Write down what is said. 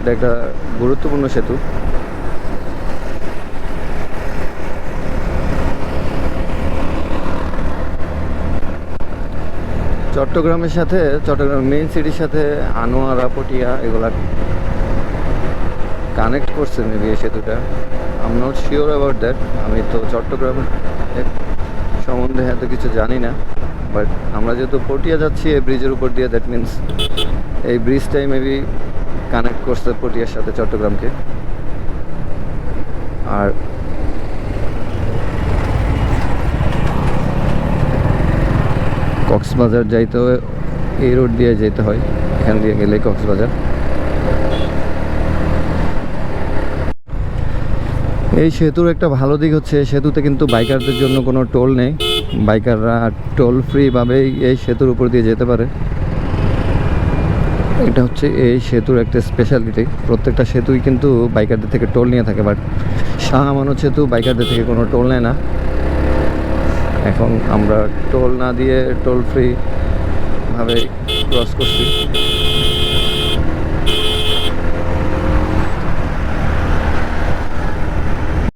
এটা একটা গুরুত্বপূর্ণ সেতু। চট্টগ্রামের সাথে, চট্টগ্রাম মেইন সিটির সাথে আনোয়ারা, পটিয়া এগুলা কানেক্ট করছে মেবি এই সেতুটা। I'm not sure about that আমি তো চট্টগ্রাম সম্বন্ধে এত কিছু জানি না। বাট আমরা যেহেতু পটিয়া যাচ্ছি, এই ব্রিজের উপর দিয়ে দ্যাট মিন্স এই ব্রিজটাই মেবি কানেক্ট করছে পটিয়ার সাথে চট্টগ্রামকে। আর কক্সবাজার যাইতে এই রোড দিয়ে যেতে হয়, এখান দিয়ে গেলে কক্সবাজার। এই সেতুর একটা ভালো দিক হচ্ছে সেতুতে কিন্তু বাইকারদের জন্য কোনো টোল নেই। বাইকাররা টোল ফ্রিভাবেই এই সেতুর উপর দিয়ে যেতে পারে। এটা হচ্ছে এই সেতুর একটা স্পেশালিটি প্রত্যেকটা সেতুই কিন্তু বাইকারদের থেকে টোল নিয়ে থাকে বাট শাহ মানুষ সেতু বাইকারদের থেকে কোনো টোল নেয় না। এখন আমরা টোল না দিয়ে টোল ফ্রি ভাবে ক্রস করছি।